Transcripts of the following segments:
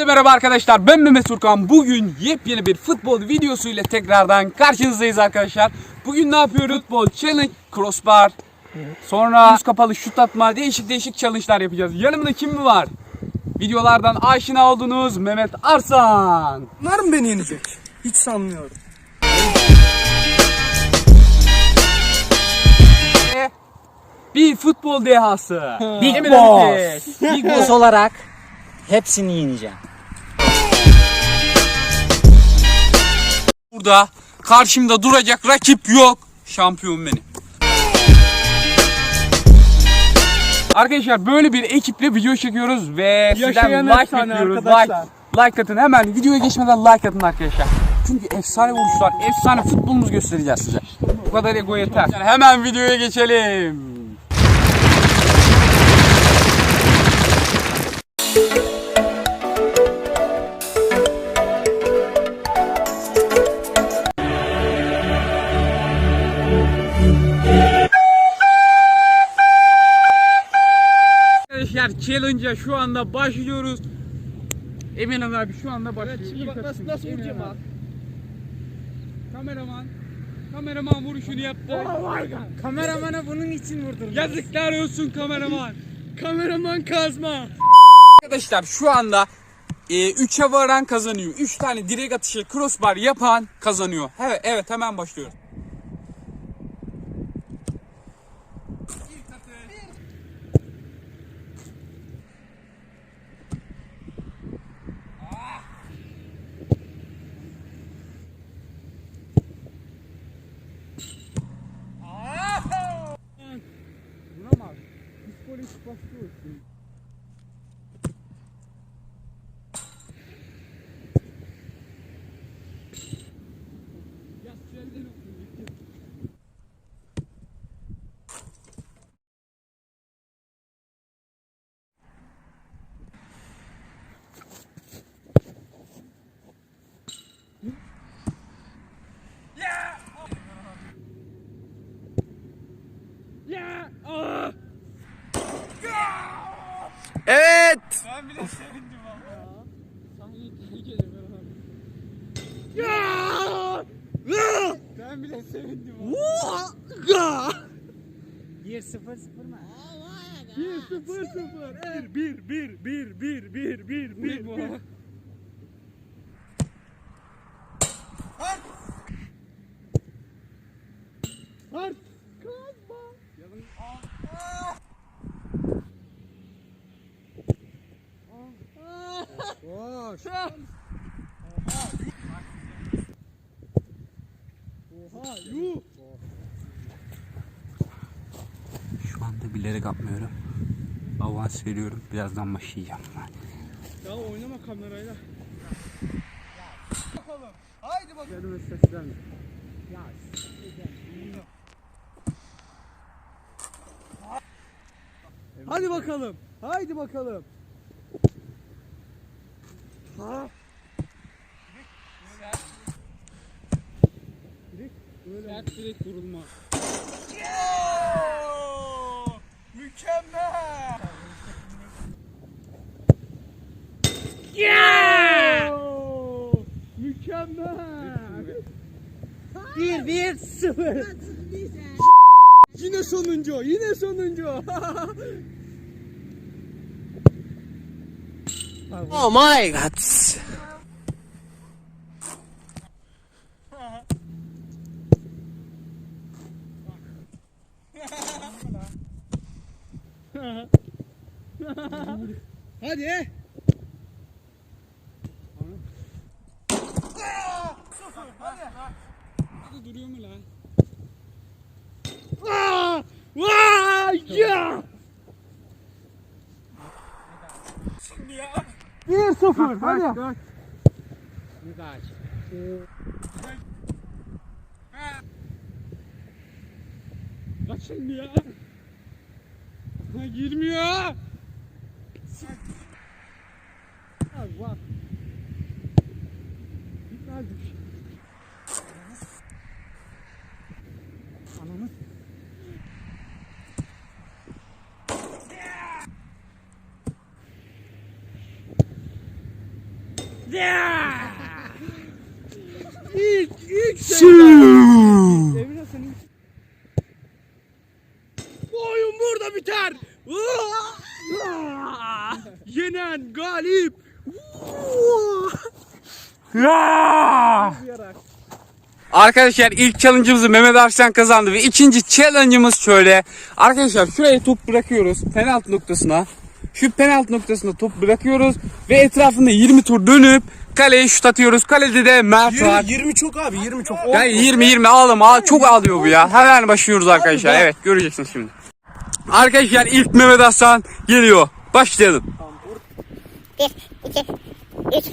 Herkese merhaba arkadaşlar. Ben Mehmet Turkan. Bugün yepyeni bir futbol videosu ile tekrardan karşınızdayız arkadaşlar. Bugün ne yapıyoruz? Futbol challenge, crossbar, sonra yüz kapalı şut atma, değişik değişik challenge'lar yapacağız. Yanımda kim mi var? Videolardan aşina oldunuz Mehmet Arslan. Bunlar mı beni yenecek? Hiç sanmıyorum. Bir futbol dehası. Big Boss. Big Boss. olarak hepsini yeneceğim. Burada karşımda duracak rakip yok. Şampiyon benim. Arkadaşlar böyle bir ekiple video çekiyoruz ve sizden Yaşayan like efsane bekliyoruz. arkadaşlar. Like, like atın hemen videoya geçmeden like atın arkadaşlar. Çünkü efsane vuruşlar, efsane futbolumuzu göstereceğiz size. Bu kadar ego yeter. Yani hemen videoya geçelim. Arkadaşlar challenge'a şu anda başlıyoruz. Emin abi şu anda başlıyor. İlk nasıl, nasıl vuracağım abi. Kameraman. Kameraman vuruşunu yaptı. Kameramana bunun için vurdurdum. Yazıklar olsun kameraman. Kameraman kazma. Arkadaşlar şu anda 3'e varan kazanıyor. 3 tane direkt atışı crossbar yapan kazanıyor. Evet, evet hemen başlıyoruz. 我手机。Ben bile sevindim valla. 1-0-0 mı? 1 0 0 1 1 1 1 1 1 1 1 bu. Hart. Boş. Oha yuh. Anda bilerek atmıyorum. Avans veriyorum. Birazdan başlayacağım. Ya oynama kamerayla. Bakalım. Haydi bakalım. Gelme seslen. Hadi bakalım. Haydi bakalım. Ha? Sert direkt vurulma. Mükemmel. 1-1-0. Yine sonuncu, yine sonuncu. Oh my god. Vaa! Ya! 1-0 hadi. Ne kaç? Kaç şimdi ya? Ha, girmiyor. Abi bak. Bitmezdik. İlk, ilk. Bu oyun burada biter. Yenen galip. Arkadaşlar ilk challenge'ımızı Mehmet Arslan kazandı ve ikinci challenge'ımız şöyle. Arkadaşlar şuraya top bırakıyoruz penaltı noktasına. Şu penaltı noktasına top bırakıyoruz ve etrafında 20 tur dönüp kaleye şut atıyoruz. Kalede de Mert var. 20 çok abi 20 çok. Ya 20 20 ağlama ağ- çok ağlıyor bu ya. Hemen başlıyoruz arkadaşlar. Evet göreceksiniz şimdi. Arkadaşlar ilk Mehmet Aslan geliyor. Başlayalım. 1, 2, 3, 4,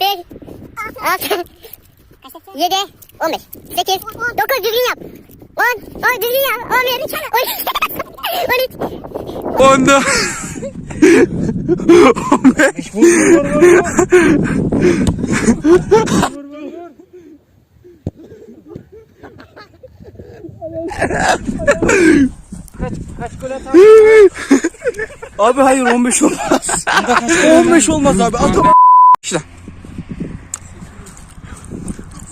5, 6, 7, 15, 8, 9 düzgün yap. 10, 10 düzgün yap. 11, 12, 13, Onda. Abi hayır 15 olmaz. 15 olmaz abi. Atam. İşte.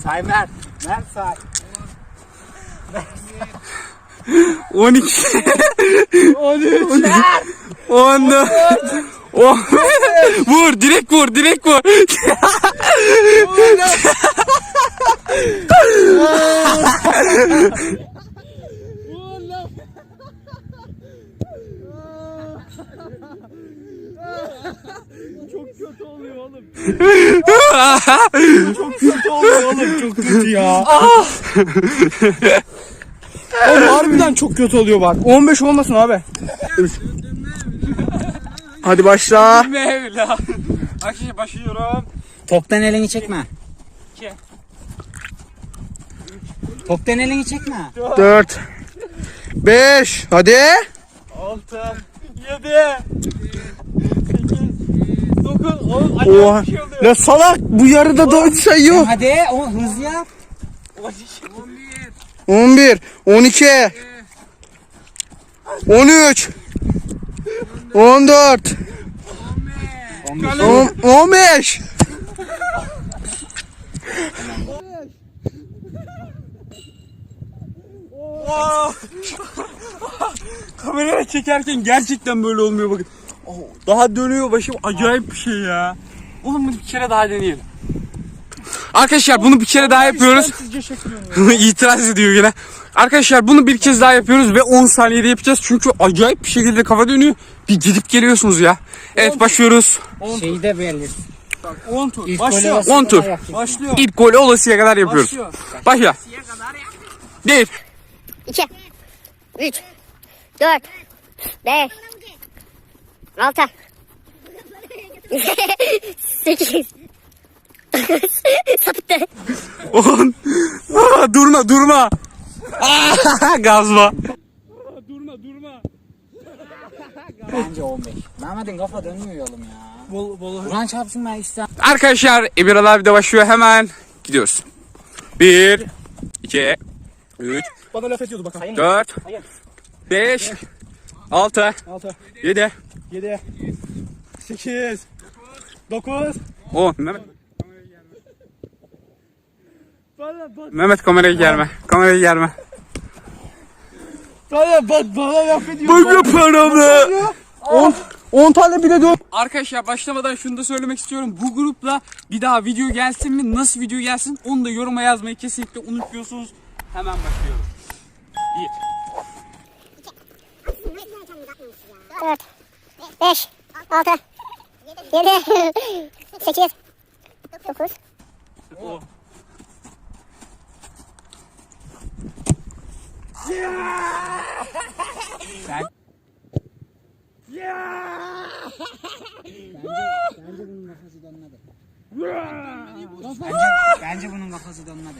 Say Mert. Mert say. 12 13. 14 10 Vur direkt vur direkt vur. Çok oğlum. Çok kötü oluyor oğlum. Çok kötü ya. Oğlum harbiden çok kötü oluyor bak. 15 olmasın abi. Hadi başla. Mevla. Arkadaşlar başlıyorum. Toptan elini çekme. İki. Toptan elini çekme. 4 5 Hadi. 6 7 8 9 10 Oha. La salak bu yarıda 4 sayıyor. Hadi o hızlı yap. 11 12 13 14 on- 15 Kameraya çekerken gerçekten böyle olmuyor bakın. Oh, daha dönüyor başım acayip bir şey ya. Oğlum bunu bir kere daha deneyelim. Arkadaşlar bunu bir kere daha yapıyoruz. İtiraz ediyor yine. Arkadaşlar bunu bir kez daha yapıyoruz ve 10 saniyede yapacağız. Çünkü acayip bir şekilde kafa dönüyor. Bir gidip geliyorsunuz ya. Evet başlıyoruz. Şeyi de belli. 10 tur. Başlıyor. golü 10 tur. Başlıyor. İlk golü olasıya kadar yapıyoruz. Başlıyor. Başla. 1 2, 3, 4, 5, 6, 8, 9, sapıttı. 10 Aa, Durma durma. Aa, Gazma. Durma durma. Bence 15. Mehmet'in kafa dönmüyor oğlum ya. Bol bol. Kur'an çarpsın ben istem. Arkadaşlar Emir abi de başlıyor hemen. Gidiyoruz. 1 2 3 Bana laf ediyordu bak. 4 5 6 6 7 7 8 9 10 Mehmet. Mehmet kameraya gelme. Kameraya gelme. Bana bak bana laf ediyor. Bak paramı. 10 10 tane bile dön. Arkadaşlar başlamadan şunu da söylemek istiyorum. Bu grupla bir daha video gelsin mi? Nasıl video gelsin? Onu da yoruma yazmayı kesinlikle unutmuyorsunuz. Hemen başlıyorum. 4, 5, 6, 7, 8, 9, 1 Bence bunun kafası dönmedi. Bence, bence bunun kafası dönmedi.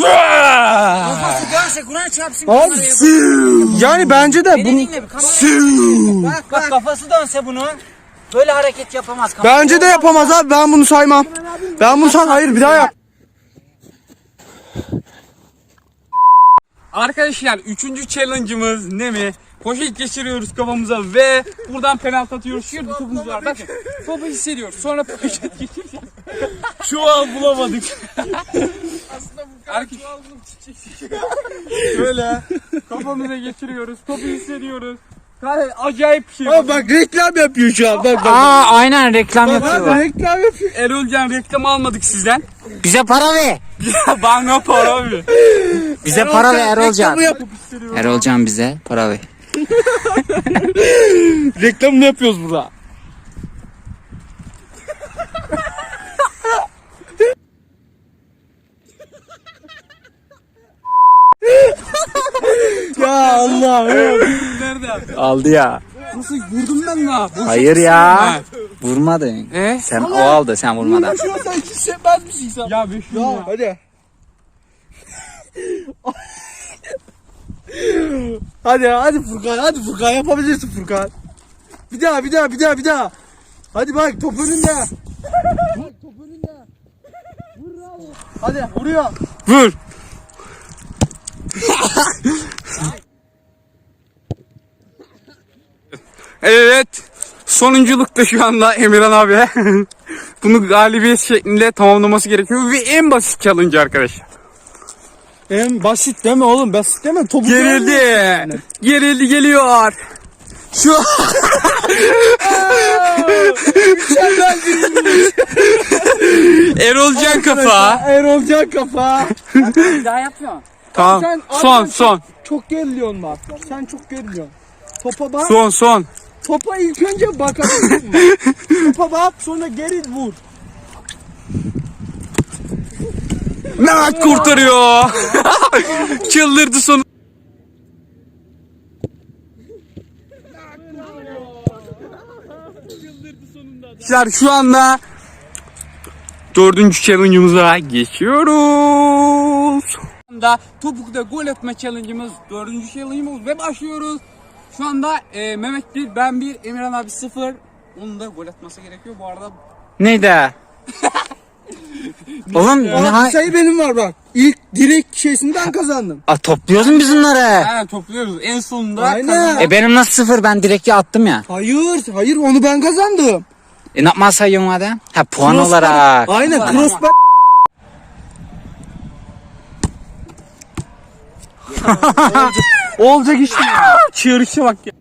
Kafası dönse Kur'an çarpsın. Abi yani bence de bunu kamera. Bak bak kafası dönse bunu. Böyle hareket yapamaz. Kafası bence de yapamaz abi ben bunu saymam. Ben bunu say hayır bir daha yap. Arkadaşlar üçüncü challenge'ımız ne mi? Poşet geçiriyoruz kafamıza ve buradan penaltı atıyoruz. Şurada topumuz var. Bakın topu hissediyoruz. Sonra poşet geçireceğiz. Şu an bulamadık. Erkek Böyle kafamıza geçiriyoruz. Topu hissediyoruz. Kare acayip bir şey. Aa bak reklam yapıyor şu an. Bak bak. Aa aynen reklam Bak, yapıyorlar. reklam yapıyor. Erolcan reklam almadık sizden. Bize para ver. Bana para abi. Bize para ver Erolcan. Reklamı yap. Erolcan bize para ver. Reklamını yapıyoruz burada. Ya Allah. Nerede? Aldı ya. Nasıl vurdum ben la? Boşa Hayır ya. Vurmadın. E? Sen o aldı sen vurmadın. Şuna sen hiç sevmez misin sen? Ya 500 Ya ya. hadi. hadi hadi Furkan hadi Furkan yapabilirsin Furkan. Bir daha bir daha bir daha bir daha. Hadi bak top önünde. Bak top önünde. Vur bravo. Hadi vuruyor. Vur. evet. Sonunculukta şu anda Emirhan abi. Bunu galibiyet şeklinde tamamlaması gerekiyor ve en basit challenge arkadaşlar. En basit deme oğlum basit deme topu Gerildi. Gerildi geliyor. Şu Erolcan kafa. Erolcan kafa. Bir daha yapıyorsun. Tamam. Sen Son arkadaşlar- son. Çok geriliyorsun bak. Sen çok geriliyorsun. Topa bak. Son son. Topa ilk önce bakabilirsin. Topa bak sonra geri vur. Mehmet kurtarıyor. Çıldırdı sonu. Arkadaşlar şu anda dördüncü challenge'ımıza geçiyoruz. Şu anda topukta gol atma challenge'ımız dördüncü challenge'ımız ve başlıyoruz. Şu anda e, Mehmet 1, ben 1, Emirhan abi 0. Onun da gol atması gerekiyor. Bu arada Neydi? Oğlum ne ha- sayı benim var bak. İlk direkt şeysinden kazandım. Aa, topluyoruz mu biz bunları? ha, topluyoruz. En sonunda Aynen. E benim nasıl sıfır ben direkt attım ya. Hayır, hayır onu ben kazandım. E ne yapma sayıyorsun hadi? Ha puan Crossbar- olarak. Aynen crossbar. Olacak iş değil. Çığırışa bak ya.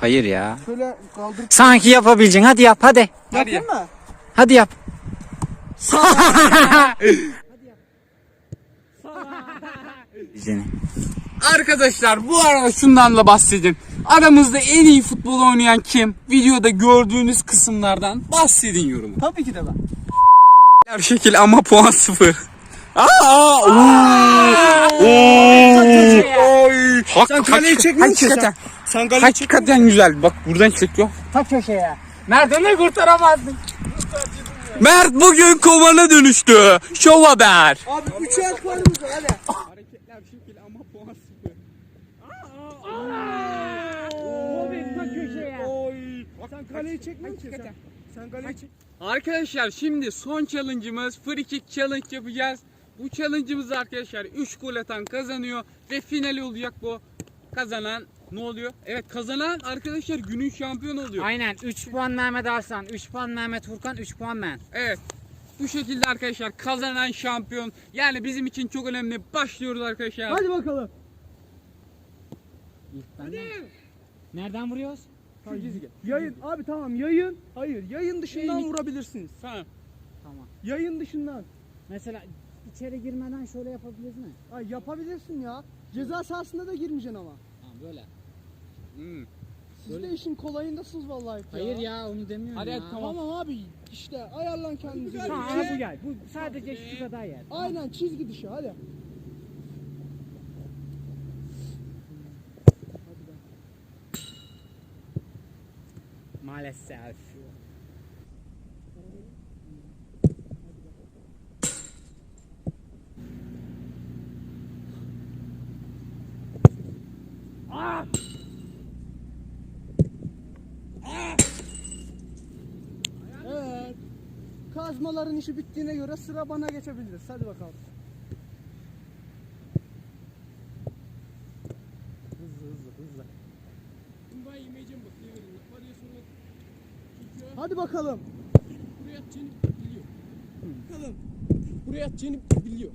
Hayır ya. Şöyle kaldır. Sanki yapabileceksin hadi yap hadi. Hadi ya. Yapayım mı? Hadi yap. Seni. Arkadaşlar bu arada şundan da bahsedin. Aramızda en iyi futbol oynayan kim? Videoda gördüğünüz kısımlardan bahsedin yorumu. Tabii ki de ben. Her şekil ama puan sıfır. Aa, oo, oo, oy. Hak, Sen kaleyi çekmiyorsun ki hakikaten, sen. Sen kaleyi çek. hakikaten güzel. Bak buradan çekiyor. Ta köşeye. Ne kurtaramazdın? Mert bugün kovana dönüştü. Şov haber. Abi 3 el var hadi. Hareketler şekil ama puan sıfır. Sen kaleyi çekmiyorsun ki sen. Sen kaleyi çek. Arkadaşlar şimdi son challenge'ımız free kick challenge yapacağız. Bu challenge'ımız arkadaşlar 3 gol atan kazanıyor ve finali olacak bu. Kazanan ne oluyor? Evet kazanan arkadaşlar günün şampiyonu oluyor. Aynen 3 puan Mehmet Arslan, 3 puan Mehmet Furkan, 3 puan ben. Evet. Bu şekilde arkadaşlar kazanan şampiyon. Yani bizim için çok önemli. Başlıyoruz arkadaşlar. Hadi bakalım. Nereden vuruyoruz? Yayın abi tamam yayın. Hayır yayın dışından Yayın- vurabilirsiniz. Tamam. Tamam. Yayın dışından. Mesela içeri girmeden şöyle yapabiliriz mi? Ay yapabilirsin ya. Ceza sahasında da girmeyeceksin ama. Tamam böyle. Hmm. Siz de işin kolayındasınız vallahi. Hayır ya onu demiyorum Hadi ya. hadi, tamam. Tamam abi işte ayarlan kendinizi. Tamam göre. bu gel. Bu sadece şu kadar yer. Aynen çizgi dışı hadi. Maalesef. Evet. Kazmaların işi bittiğine göre sıra bana geçebiliriz. Hadi bakalım. Hızlı hızlı hızlı. Ben yemeyeceğim bak. Parayı sonra. Hadi bakalım. Buraya atacağını biliyor. Bakalım. Buraya atacağını biliyor.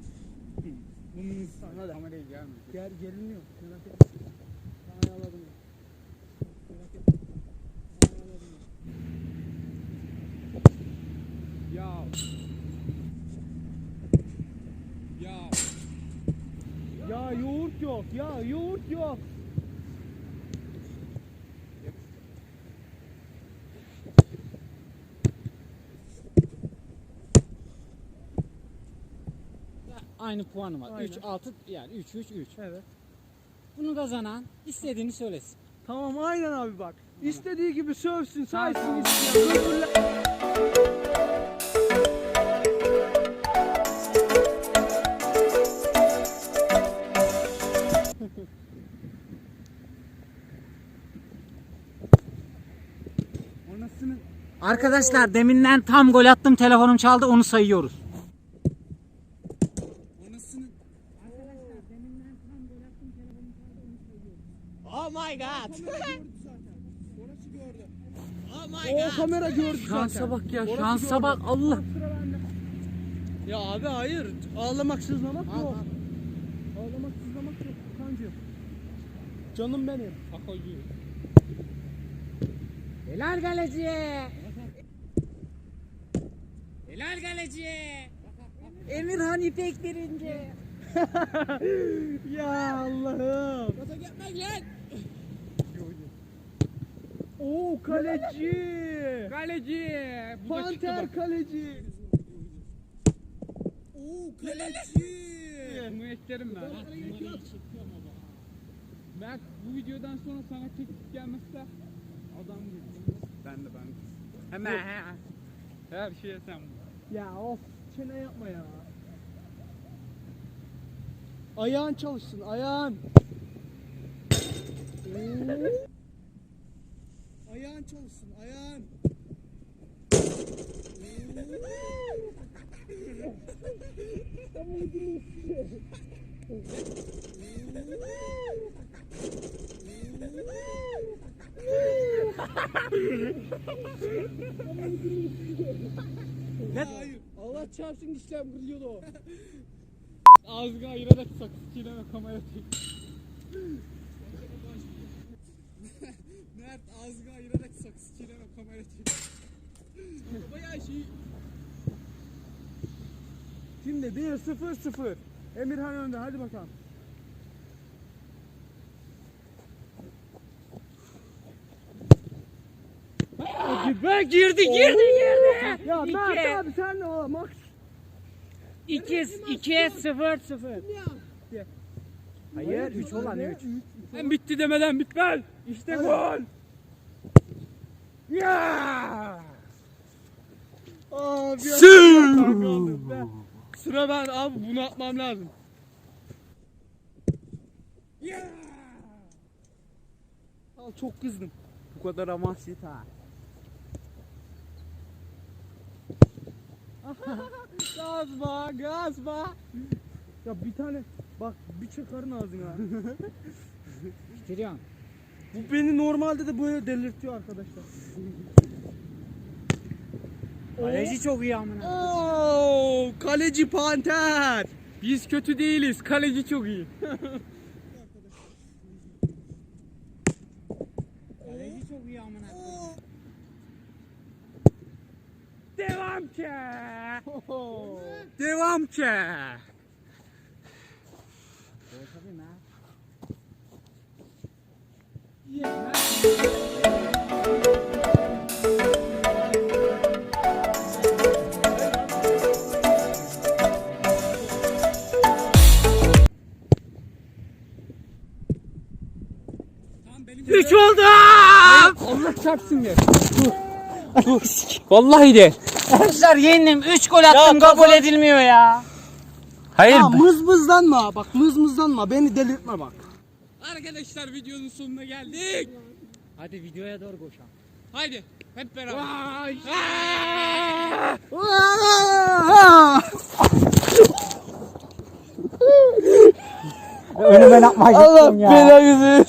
Bunun kameraya gelmiyor. Gel geliniyor. Merak etme. Ya. Ya. Yoğurt yok. Ya yoğurt yok. Aynı puanı var. Aynen. 3 6 yani 3 3 3. Evet. Bunu kazanan istediğini söylesin. Tamam aynen abi bak. İstediği gibi sövsün, saysın isteyen. Arkadaşlar deminden tam gol attım telefonum çaldı onu sayıyoruz. Anasını. Oh my god. O kamera gördü zaten. Şansa bak ya Orası şansa bak Allah. Ya abi hayır. Ağlamak sızlamak yok. Ağlamak sızlamak yok kancım. Canım benim. Helal kaleciye. Helal kaleciye. Emirhan İpek birinci. Ya Allah'ım. Oo kaleci. Kaleci. Bu da çıktı Panter kaleci. Oo kaleci. Bunu eklerim ben. Mert bu videodan sonra sana teklif gelmezse adam gibi. Ben de ben. Hemen. Her şeye sen bu. Ya of çene yapma ya. Ayağın çalışsın ayağın. ayağın çalışsın ayağın. Hayır. Allah çarpsın dişlerim kırıyordu o. Ağzına ayırarak sakız çiğneme kamera çek. Mert ağzına ayırarak sakız çiğneme kamera çek. Bayağı şey Şimdi 1-0-0. Emirhan önde hadi bakalım. Be girdi girdi girdi. Ya İki. Mert abi sen ne o? Max 2 2 0 0. Hayır 3 olan 3. Hem bitti demeden bitmez. İşte gol. Ya! Be. Sıra ben abi bunu atmam lazım. Al çok kızdım. Bu kadar amasyet ha. Gazma gazma. Ya bir tane bak bir çakarın ağzına. Bitiriyorsun. Bu beni normalde de böyle delirtiyor arkadaşlar. Kaleci çok iyi amına. Oo, kaleci panter. Biz kötü değiliz. Kaleci çok iyi. Kaleci çok iyi amına. Devam ki. Devam ki. Üç oldu. Allah çarpsın ya. Dur. Vallahi de. Arkadaşlar yendim 3 gol attım kabul edilmiyor ya. Hayır. Ya mızmızlanma bak mızmızlanma beni delirtme bak. Arkadaşlar videonun sonuna geldik. Hadi videoya doğru koşalım. Haydi hep beraber. Önüme yapmayı Allah belanızı